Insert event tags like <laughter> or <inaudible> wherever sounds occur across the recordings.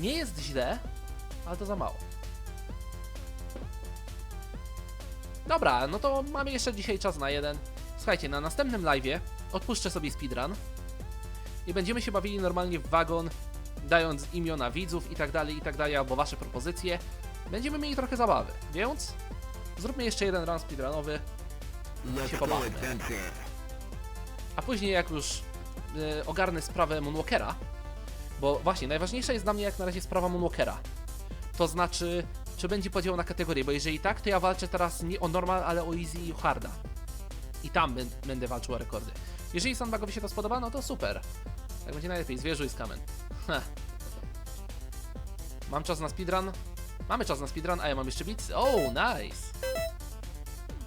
Nie jest źle, ale to za mało. Dobra, no to mamy jeszcze dzisiaj czas na jeden. Słuchajcie, na następnym live'ie odpuszczę sobie speedrun i będziemy się bawili normalnie w wagon, dając imiona widzów i tak dalej, i tak dalej, albo wasze propozycje. Będziemy mieli trochę zabawy, więc zróbmy jeszcze jeden run speedrunowy, Let's się pobawmy. a później jak już y, ogarnę sprawę Moonwalkera, bo właśnie najważniejsza jest dla mnie jak na razie sprawa Moonwalkera. To znaczy, czy będzie podział na kategorie, bo jeżeli tak, to ja walczę teraz nie o normal, ale o easy i harda. I tam bę- będę walczył o rekordy. Jeżeli Sandbagowi się to spodoba, no to super. Tak będzie najlepiej, zwierzu i skamen. Mam czas na speedrun? Mamy czas na speedrun, a ja mam jeszcze bits. Oh, nice!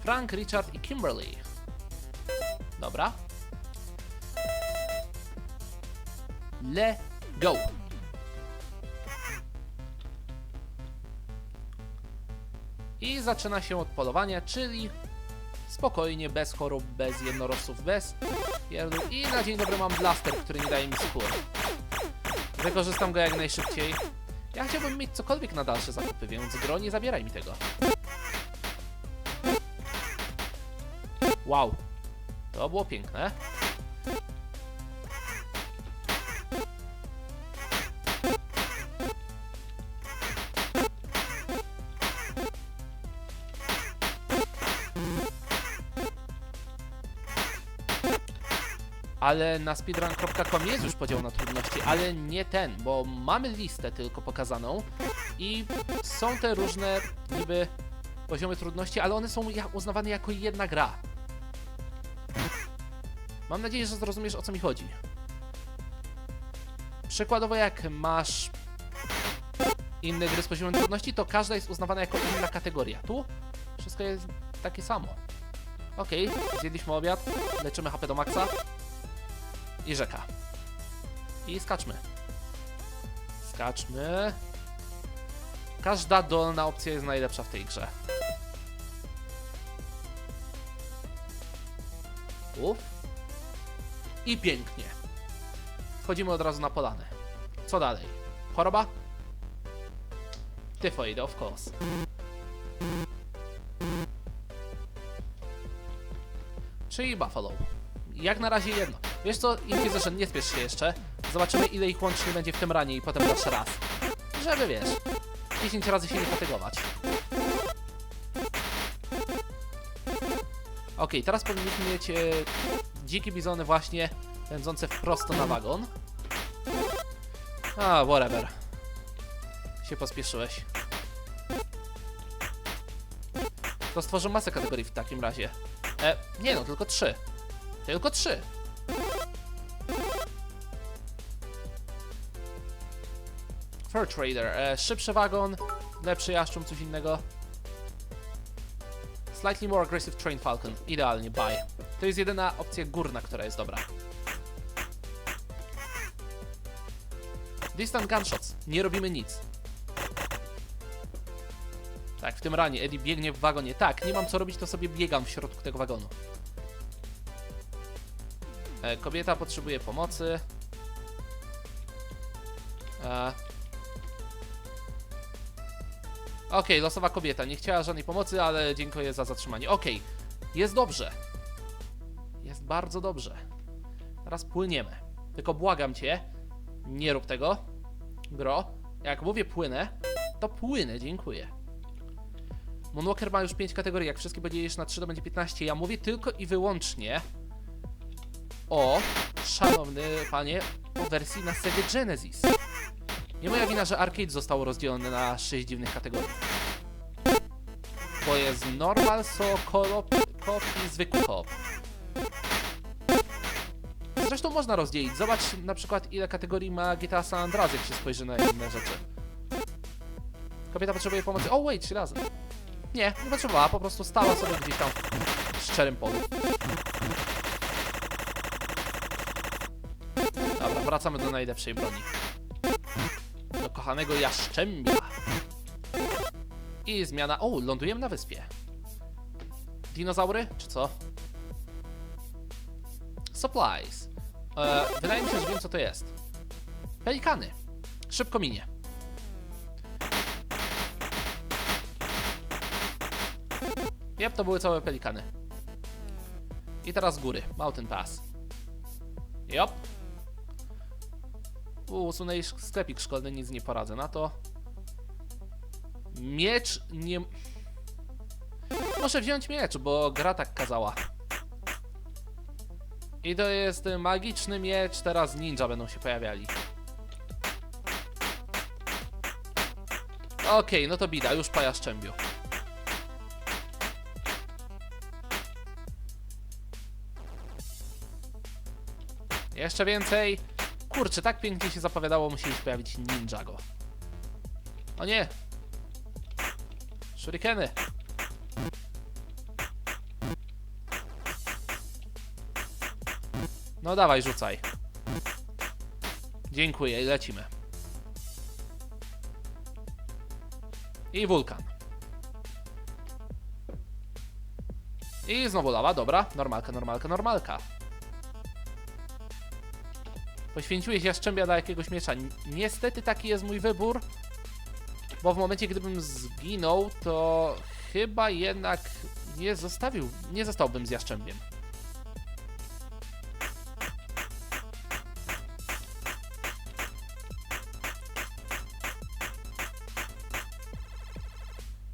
Frank, Richard i Kimberly. Dobra. Le go! I zaczyna się od polowania, czyli spokojnie, bez chorób, bez jednorożców, bez pierdół. I na dzień dobry mam blaster, który nie daje mi skór. Wykorzystam go jak najszybciej. Ja chciałbym mieć cokolwiek na dalsze zakupy, więc gro, nie zabieraj mi tego. Wow. To było piękne. Ale na speedrun.com jest już podział na trudności, ale nie ten, bo mamy listę tylko pokazaną i są te różne niby poziomy trudności, ale one są uznawane jako jedna gra. Mam nadzieję, że zrozumiesz o co mi chodzi. Przykładowo jak masz inne gry z poziomem trudności, to każda jest uznawana jako inna kategoria. Tu wszystko jest takie samo. Okej, zjedliśmy obiad, leczymy HP do maksa i rzeka. I skaczmy. Skaczmy. Każda dolna opcja jest najlepsza w tej grze. Uf. I pięknie. Wchodzimy od razu na polanę. Co dalej? Choroba? Tyfoid, of course. Czyli Buffalo. Jak na razie jedno. Wiesz co, Inquisition, nie spiesz się jeszcze. Zobaczymy ile ich łącznie będzie w tym ranie i potem jeszcze raz. Żeby wiesz, 10 razy się nie fatygować. Okej, teraz powinniśmy mieć e, dzikie bizony właśnie pędzące wprost na wagon. A, whatever. Się pospieszyłeś. To stworzę masę kategorii w takim razie. E, nie no, tylko trzy. Tylko trzy. Fur Trader. E, szybszy wagon, lepszy jaszczur, coś innego. Slightly more aggressive Train Falcon. Idealnie, buy. To jest jedyna opcja górna, która jest dobra. Distant Gunshots. Nie robimy nic. Tak, w tym ranie Eddie biegnie w wagonie. Tak, nie mam co robić, to sobie biegam w środku tego wagonu. E, kobieta potrzebuje pomocy. E. Okej, losowa kobieta. Nie chciała żadnej pomocy, ale dziękuję za zatrzymanie. Okej, jest dobrze. Jest bardzo dobrze. Teraz płyniemy. Tylko błagam cię, nie rób tego. Gro, jak mówię płynę, to płynę, dziękuję. Moonwalker ma już 5 kategorii, jak wszystkie podzielisz na 3 to będzie 15. Ja mówię tylko i wyłącznie o, szanowny panie, o wersji na Sega Genesis. Nie moja wina, że arcade zostało rozdzielone na 6 dziwnych kategorii. Bo jest normal, so, co-op co i zwykły co Zresztą można rozdzielić. Zobacz na przykład ile kategorii ma GTA San Andreas, jak się spojrzy na inne rzeczy. Kobieta potrzebuje pomocy. O, wait, trzy razy. Nie, nie potrzebowała, po prostu stała sobie gdzieś tam w szczerym polu. Dobra, wracamy do najlepszej broni kochanego jaszczębia. I zmiana... O, lądujemy na wyspie. Dinozaury, czy co? Supplies. E, wydaje mi się, że wiem co to jest. Pelikany. Szybko minie. Jep, to były całe pelikany. I teraz góry. Mountain Pass. Jop. Usunęli sklepik szkolny, nic nie poradzę na to. Miecz nie... Muszę wziąć miecz, bo gra tak kazała. I to jest magiczny miecz, teraz ninja będą się pojawiali. Okej, no to bida, już po jaszczębiu. Jeszcze więcej. Kurczę, tak pięknie się zapowiadało, musieli się pojawić Ninjago. O nie! Shurikeny! No dawaj, rzucaj. Dziękuję i lecimy. I wulkan. I znowu lawa, dobra. Normalka, normalka, normalka. Poświęciłeś jaszczębia dla jakiegoś miecza. Ni- Niestety taki jest mój wybór. Bo w momencie, gdybym zginął, to chyba jednak nie zostawił, nie zostałbym z jaszczębiem.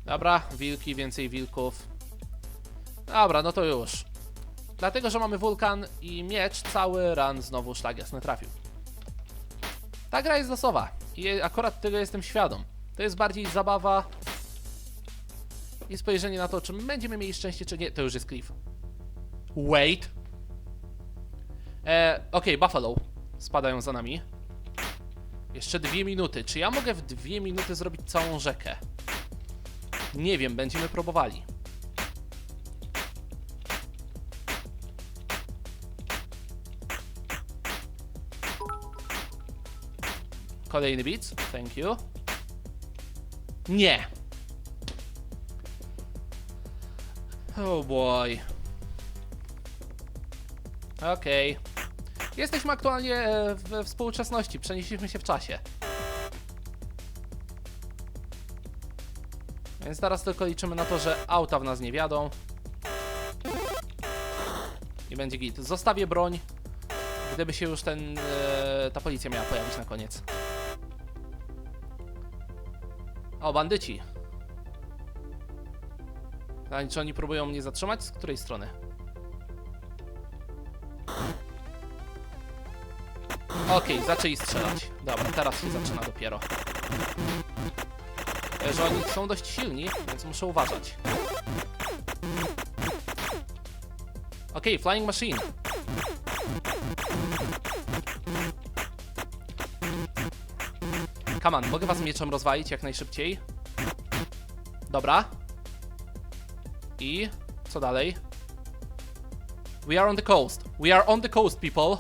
Dobra, wilki, więcej wilków. Dobra, no to już. Dlatego, że mamy wulkan i miecz, cały ran znowu szlag jasny trafił. Ta gra jest losowa i akurat tego jestem świadom. To jest bardziej zabawa i spojrzenie na to, czy będziemy mieli szczęście, czy nie. To już jest cliff. Wait. E, Okej, Buffalo. Spadają za nami. Jeszcze dwie minuty. Czy ja mogę w dwie minuty zrobić całą rzekę? Nie wiem, będziemy próbowali. Kolejny beat, thank you. Nie. Oh boy. Okej. Jesteśmy aktualnie e, we współczesności, przenieśliśmy się w czasie. Więc teraz tylko liczymy na to, że auta w nas nie wiadą. I będzie git. Zostawię broń, gdyby się już ten, e, ta policja miała pojawić na koniec. O, bandyci. A czy oni próbują mnie zatrzymać? Z której strony? Okej, zaczęli strzelać. Dobra, teraz się zaczyna dopiero. E, Że oni są dość silni, więc muszę uważać. Okej, Flying Machine. Come on, mogę was mieczem rozwalić jak najszybciej. Dobra. I co dalej? We are on the coast. We are on the coast, people.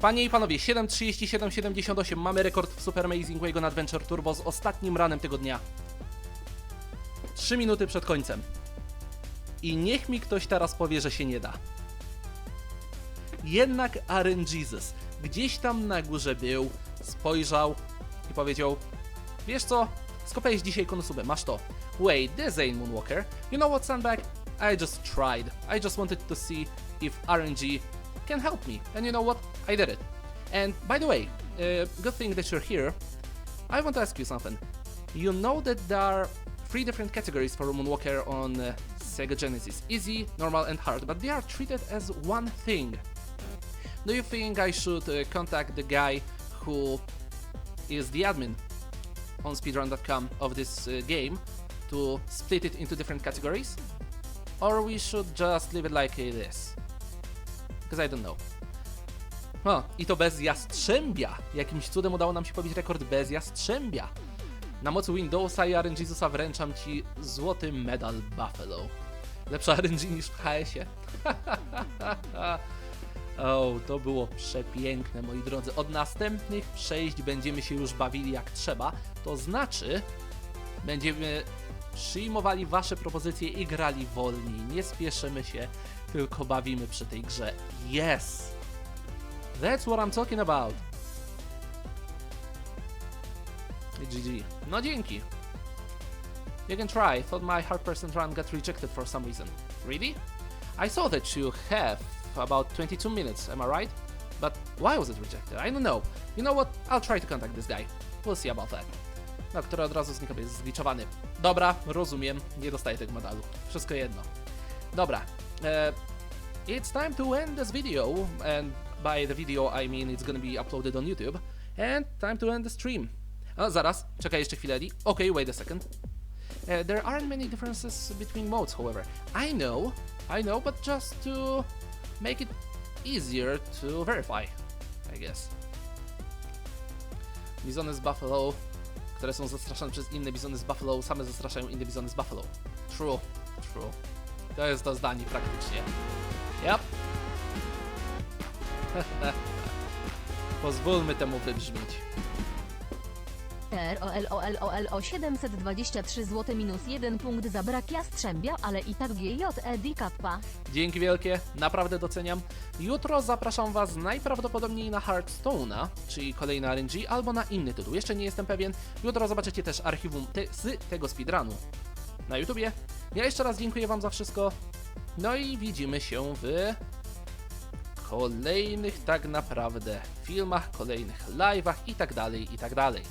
Panie i panowie, 7.37.78 mamy rekord w Super Amazing Wagon Adventure Turbo z ostatnim ranem tego dnia. 3 minuty przed końcem. I niech mi ktoś teraz powie, że się nie da. Jednak Aaron Jesus gdzieś tam na górze był, spojrzał i powiedział Wiesz co, skopałeś dzisiaj konosubę, masz to. Wait, there's Zane Moonwalker. You know what, Sandbag? I just tried. I just wanted to see if RNG can help me. And you know what? I did it. And by the way, uh, good thing that you're here. I want to ask you something. You know that there are three different categories for Moonwalker on uh, Sega Genesis easy, normal, and hard, but they are treated as one thing. Do you think I should uh, contact the guy who is the admin on speedrun.com of this uh, game to split it into different categories? Or we should just leave it like it is? Because I don't know. O, i to bez jastrzębia. Jakimś cudem udało nam się pobić rekord bez jastrzębia. Na mocy Windowsa i RNG Jezusa wręczam ci złoty medal Buffalo. Lepsza RNG niż w HS-ie. <laughs> o, to było przepiękne, moi drodzy. Od następnych przejść będziemy się już bawili jak trzeba. To znaczy, będziemy przyjmowali wasze propozycje i grali wolniej. Nie spieszymy się. tylko bawimy przy tej grze. Yes! That's what I'm talking about. GG. No dzięki. You can try. Thought my hard percent run got rejected for some reason. Really? I saw that you have about 22 minutes, am I right? But why was it rejected? I don't know. You know what? I'll try to contact this guy. We'll see about that. No, który od razu zniknął, jest zgliczowany. Dobra, rozumiem. Nie dostaję tego medalu. Wszystko jedno. Dobra. E, it's time to end this video. And by the video, I mean it's gonna be uploaded on YouTube. And time to end the stream. A, zaraz. Czekaj jeszcze chwilę, Eddie. Okay, wait a second. Uh, there aren't many differences between modes, however. I know, I know, but just to make it easier to verify, I guess. Bizony z Buffalo, które są zastraszane przez inne bizony z Buffalo, same zastraszają inne bizony z Buffalo. True, true. To jest to zdanie praktycznie. Yep. <laughs> Pozwólmy temu wybrzmieć. ROLOLOLO 723 zł minus 1 punkt za brak jastrzębia, ale i tak GJ Kappa. Dzięki wielkie, naprawdę doceniam. Jutro zapraszam Was najprawdopodobniej na Hearthstone'a, czyli kolejny RNG, albo na inny tytuł. Jeszcze nie jestem pewien. Jutro zobaczycie też archiwum z tego speedrunu na YouTubie. Ja jeszcze raz dziękuję Wam za wszystko. No i widzimy się w kolejnych tak naprawdę filmach, kolejnych live'ach i tak dalej, i tak dalej.